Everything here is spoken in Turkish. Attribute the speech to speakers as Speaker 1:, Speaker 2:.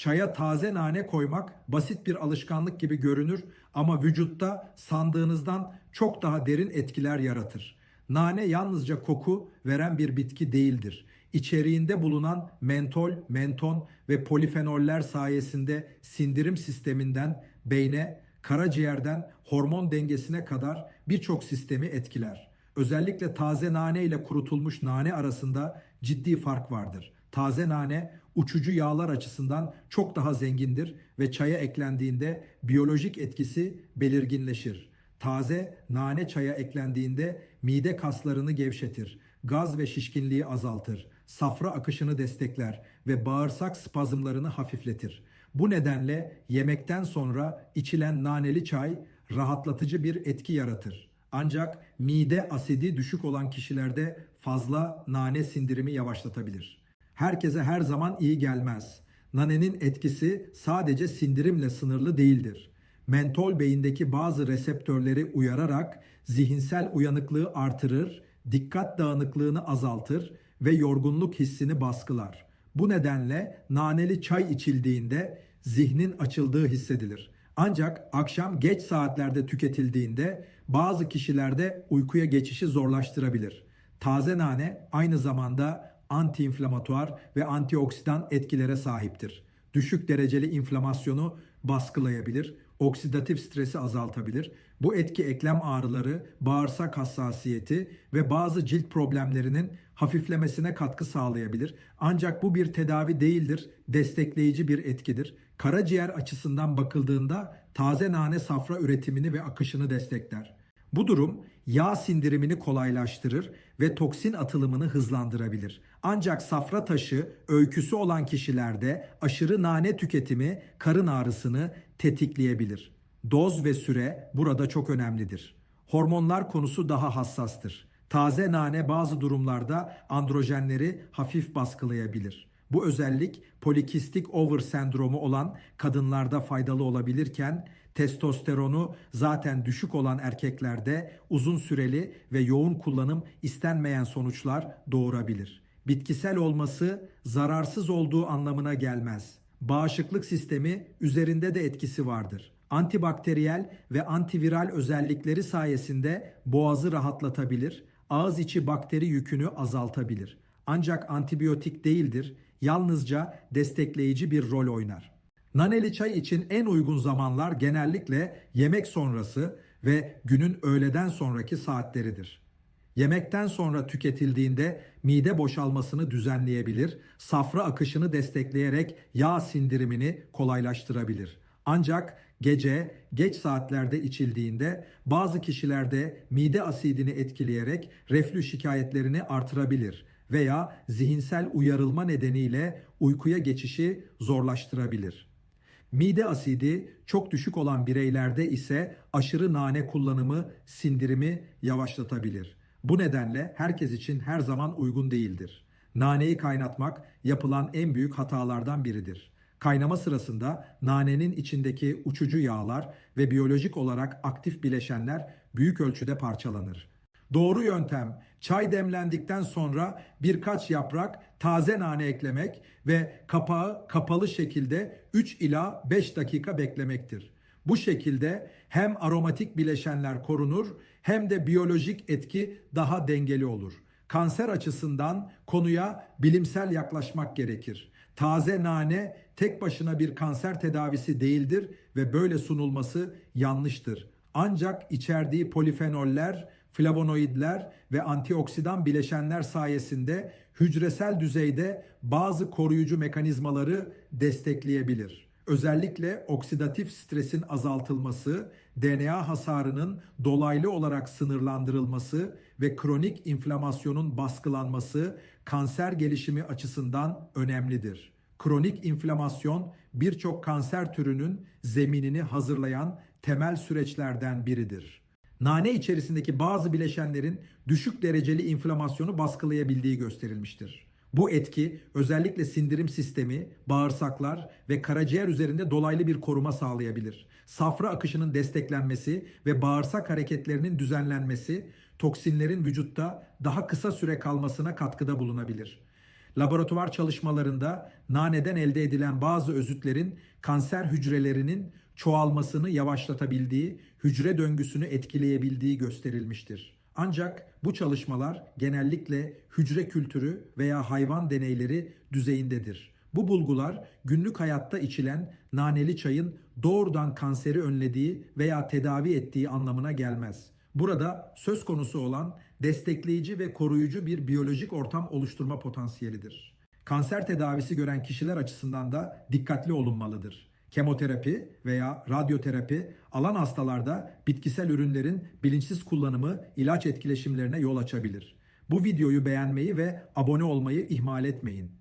Speaker 1: Çaya taze nane koymak basit bir alışkanlık gibi görünür ama vücutta sandığınızdan çok daha derin etkiler yaratır. Nane yalnızca koku veren bir bitki değildir. İçeriğinde bulunan mentol, menton ve polifenoller sayesinde sindirim sisteminden beyne, karaciğerden hormon dengesine kadar birçok sistemi etkiler. Özellikle taze nane ile kurutulmuş nane arasında ciddi fark vardır. Taze nane uçucu yağlar açısından çok daha zengindir ve çaya eklendiğinde biyolojik etkisi belirginleşir. Taze nane çaya eklendiğinde mide kaslarını gevşetir, gaz ve şişkinliği azaltır, safra akışını destekler ve bağırsak spazmlarını hafifletir. Bu nedenle yemekten sonra içilen naneli çay rahatlatıcı bir etki yaratır. Ancak mide asidi düşük olan kişilerde fazla nane sindirimi yavaşlatabilir. Herkese her zaman iyi gelmez. Nanenin etkisi sadece sindirimle sınırlı değildir. Mentol beyindeki bazı reseptörleri uyararak zihinsel uyanıklığı artırır, dikkat dağınıklığını azaltır ve yorgunluk hissini baskılar. Bu nedenle naneli çay içildiğinde zihnin açıldığı hissedilir. Ancak akşam geç saatlerde tüketildiğinde bazı kişilerde uykuya geçişi zorlaştırabilir. Taze nane aynı zamanda antiinflamatuar ve antioksidan etkilere sahiptir. Düşük dereceli inflamasyonu baskılayabilir, oksidatif stresi azaltabilir. Bu etki eklem ağrıları, bağırsak hassasiyeti ve bazı cilt problemlerinin hafiflemesine katkı sağlayabilir. Ancak bu bir tedavi değildir, destekleyici bir etkidir. Karaciğer açısından bakıldığında taze nane safra üretimini ve akışını destekler. Bu durum yağ sindirimini kolaylaştırır ve toksin atılımını hızlandırabilir. Ancak safra taşı öyküsü olan kişilerde aşırı nane tüketimi karın ağrısını tetikleyebilir. Doz ve süre burada çok önemlidir. Hormonlar konusu daha hassastır. Taze nane bazı durumlarda androjenleri hafif baskılayabilir. Bu özellik polikistik over sendromu olan kadınlarda faydalı olabilirken testosteronu zaten düşük olan erkeklerde uzun süreli ve yoğun kullanım istenmeyen sonuçlar doğurabilir. Bitkisel olması zararsız olduğu anlamına gelmez. Bağışıklık sistemi üzerinde de etkisi vardır. Antibakteriyel ve antiviral özellikleri sayesinde boğazı rahatlatabilir, ağız içi bakteri yükünü azaltabilir. Ancak antibiyotik değildir, yalnızca destekleyici bir rol oynar. Naneli çay için en uygun zamanlar genellikle yemek sonrası ve günün öğleden sonraki saatleridir. Yemekten sonra tüketildiğinde mide boşalmasını düzenleyebilir, safra akışını destekleyerek yağ sindirimini kolaylaştırabilir. Ancak gece geç saatlerde içildiğinde bazı kişilerde mide asidini etkileyerek reflü şikayetlerini artırabilir veya zihinsel uyarılma nedeniyle uykuya geçişi zorlaştırabilir. Mide asidi çok düşük olan bireylerde ise aşırı nane kullanımı sindirimi yavaşlatabilir. Bu nedenle herkes için her zaman uygun değildir. Naneyi kaynatmak yapılan en büyük hatalardan biridir. Kaynama sırasında nanenin içindeki uçucu yağlar ve biyolojik olarak aktif bileşenler büyük ölçüde parçalanır. Doğru yöntem çay demlendikten sonra birkaç yaprak taze nane eklemek ve kapağı kapalı şekilde 3 ila 5 dakika beklemektir. Bu şekilde hem aromatik bileşenler korunur hem de biyolojik etki daha dengeli olur. Kanser açısından konuya bilimsel yaklaşmak gerekir. Taze nane tek başına bir kanser tedavisi değildir ve böyle sunulması yanlıştır. Ancak içerdiği polifenoller, flavonoidler ve antioksidan bileşenler sayesinde hücresel düzeyde bazı koruyucu mekanizmaları destekleyebilir. Özellikle oksidatif stresin azaltılması, DNA hasarının dolaylı olarak sınırlandırılması ve kronik inflamasyonun baskılanması kanser gelişimi açısından önemlidir. Kronik inflamasyon birçok kanser türünün zeminini hazırlayan temel süreçlerden biridir. Nane içerisindeki bazı bileşenlerin düşük dereceli inflamasyonu baskılayabildiği gösterilmiştir. Bu etki özellikle sindirim sistemi, bağırsaklar ve karaciğer üzerinde dolaylı bir koruma sağlayabilir. Safra akışının desteklenmesi ve bağırsak hareketlerinin düzenlenmesi toksinlerin vücutta daha kısa süre kalmasına katkıda bulunabilir. Laboratuvar çalışmalarında naneden elde edilen bazı özütlerin kanser hücrelerinin çoğalmasını yavaşlatabildiği, hücre döngüsünü etkileyebildiği gösterilmiştir. Ancak bu çalışmalar genellikle hücre kültürü veya hayvan deneyleri düzeyindedir. Bu bulgular günlük hayatta içilen naneli çayın doğrudan kanseri önlediği veya tedavi ettiği anlamına gelmez. Burada söz konusu olan destekleyici ve koruyucu bir biyolojik ortam oluşturma potansiyelidir. Kanser tedavisi gören kişiler açısından da dikkatli olunmalıdır. Kemoterapi veya radyoterapi alan hastalarda bitkisel ürünlerin bilinçsiz kullanımı ilaç etkileşimlerine yol açabilir. Bu videoyu beğenmeyi ve abone olmayı ihmal etmeyin.